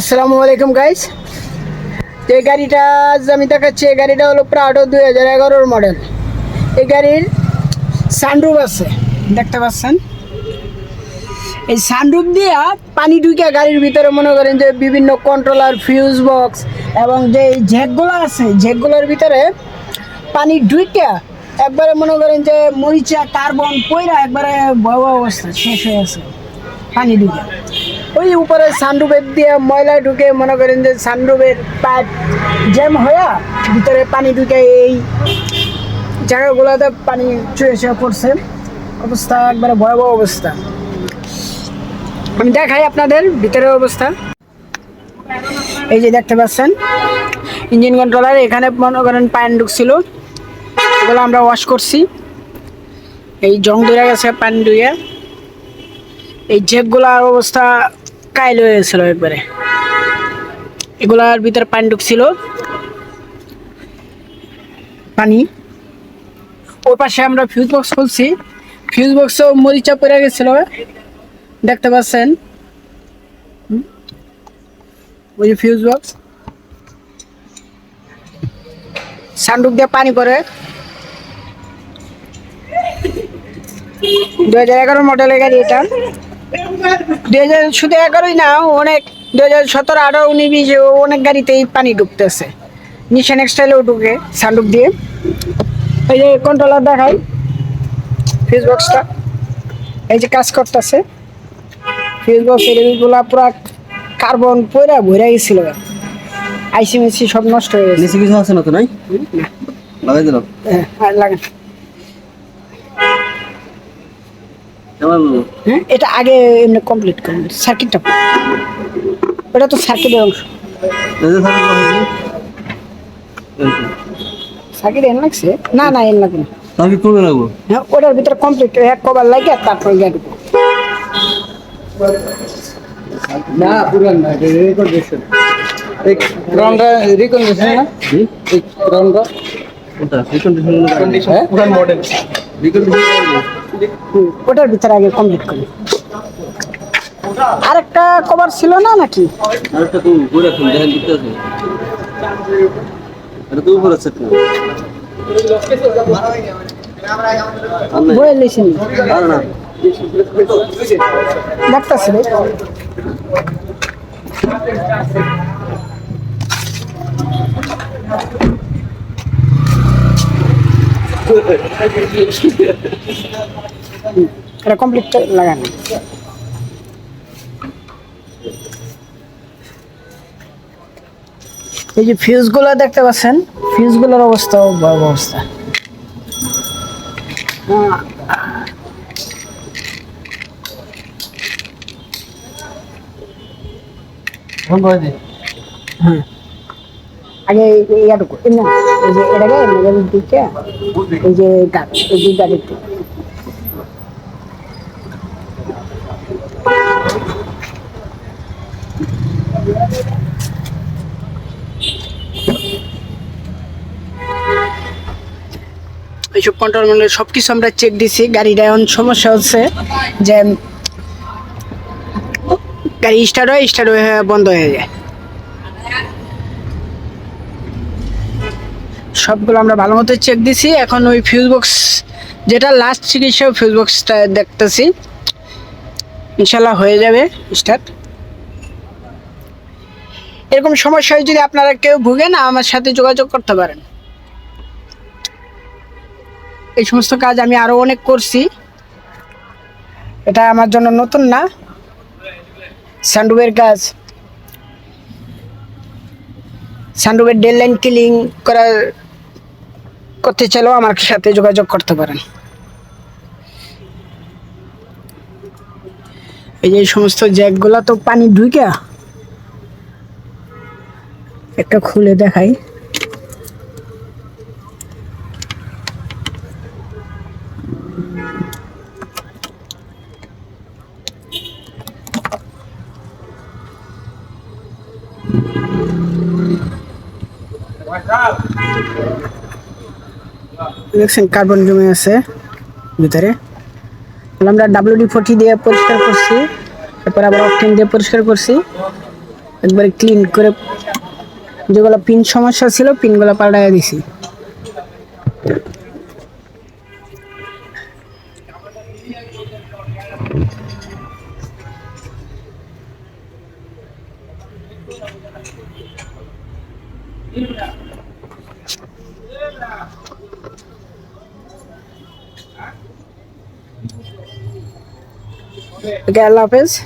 আসসালামু আলাইকুম গাইস এই গাড়িটা আজ আমি দেখাচ্ছি, এই গাড়িটা হলো প্রাডো দুই হাজার এগারোর মডেল এই গাড়ির সানরুফ আছে। দেখতে পাচ্ছেন? এই সানরুফ দিয়ে পানি ঢুকে গাড়ির ভিতরে মনে করেন যে বিভিন্ন কন্ট্রোলার ফিউজ বক্স এবং যে ঝেকগুলো আছে, ঝেকগুলোর ভিতরে পানি ঢুকে একবারে মনে করেন যে মরিচা কার্বন পয়রা একবারে ভয়াবহ অবস্থা, শেষ হয়ে আছে পানি ঢুকে ওই উপরে সানরুফের দিয়ে ময়লা ঢুকে মনে করেন যে সানরুফের পাইপ জ্যাম হয়ে ভিতরে পানি ঢুকে এই জায়গাগুলোতে পানি চুয়ে চুয়ে পড়ছে। অবস্থা একবারে ভয়াবহ অবস্থা। আমি দেখাই আপনাদের ভিতরের অবস্থা। এই যে দেখতে পাচ্ছেন, ইঞ্জিন কন্ট্রোলার এখানে মনে করেন পানি ঢুকছিল। ওগুলো আমরা ওয়াশ করছি। এই জং ধরে গেছে পানি ধুয়ে এই জেকগুলার অবস্থা কাইল হয়ে গেছিল একবারে। এগুলার ভিতরে পানি ঢুকছিল পানি। ওই পাশে আমরা ফিউজ বক্স খুলছি। ফিউজ বক্সও মরিচা পড়ে গেছিল। দেখতে পাচ্ছেন? ওই ফিউজ বক্স সান্ডুক দিয়ে পানি পরে দু হাজার এগারো মডেলের গাড়ি এটা। দুই হাজার শুধু এগারোই না অনেক দু হাজার সতেরো আঠারো উনিশ বিশ অনেক গাড়িতেই পানি ঢুকতেছে নিশান এক্সটাইলেও ঢুকে সান্ডুক দিয়ে। এই যে কন্ট্রোলার দেখাই। ফিউজ বক্সটা এই যে কাজ করতেছে। ফিউজ বক্সের এইগুলা পুরা কার্বন পয়রা ভরে গেছিল। আইসি মিসি সব নষ্ট হয়ে গেছে। নিচে কিছু আছে না তো নাই লাগাই দিলাম। হ্যাঁ, আর লাগে না। কেমন হ্যাঁ এটা আগে এমনি কমপ্লিট করুন সার্কিটটা ওটা তো সার্কিটের অংশ। সার্কিট এন লাগছে? না না এন লাগে না। কোনে লাগবো হ্যাঁ ওটার ভিতরে কমপ্লিট এক কভার লাগে তারপরে গাড়ি না পুরান না এটা রিকন্ডিশন এই ক্রাউনটা রিকন্ডিশন না? এই ক্রাউনটা কোনটা? রিকন্ডিশন হ্যাঁ? পুরান মডেল রিকন্ডিশন ওটার ভিতরে আগে কমপ্লিট করি। আরেকটা কভার ছিল না নাকি? আরেকটা তো ঘুরে এখন দেখেন দিতে আছে। এটা তো উপরে সেট না আর নাই বয়ে লিখেন আর না। দেখতেছি রে। হুম, এটা কমপ্লিট লাগানো। এই যে ফিউজগুলো দেখতে পাচ্ছেন ফিউজগুলোর অবস্থা ভয়াবহ অবস্থা। হ্যাঁ আগে ইয়াটুকু এমনি এই যে এটাকে এমনি দিকে, এই যে গাছ, এই যে। এইসব কন্ট্রোল মানে সব কিছু আমরা চেক দিছি, গাড়িটা এখন সমস্যা হচ্ছে যে গাড়ি স্টার্ট হয় স্টার্ট হয়ে, বন্ধ হয়ে যায় সবগুলো আমরা ভালো মতো চেক দিছি। এখন ওই ফিউজ বক্স যেটা লাস্ট চিকিৎসা ফিউজ বক্সটা দেখতেছি। ইনশাল্লাহ হয়ে যাবে স্টার্ট এরকম সমস্যায় যদি আপনারা কেউ ভুগেন আমার সাথে যোগাযোগ করতে পারেন। এই সমস্ত কাজ আমি আরও অনেক করছি। এটা আমার জন্য নতুন না। স্যান্ডুবের কাজ। স্যান্ডুবের ডেল লাইন কিলিং করার করতে চাইলেও আমার সাথে যোগাযোগ করতে পারেন। এই যে সমস্ত জ্যাকগুলো তো পানি ঢুকে একটা খুলে দেখাই। দেখছেন কার্বন জমে আছে ভিতরে। আমরা ডাব্লিউডি ফোরটি দিয়ে পরিষ্কার করছি। তারপর আবার অকটেন দিয়ে পরিষ্কার করছি। একবারে ক্লিন করে যেগুলো পিন সমস্যা ছিল পিনগুলো পাল্টাই দিছি। Yeah. Miguel Lopez.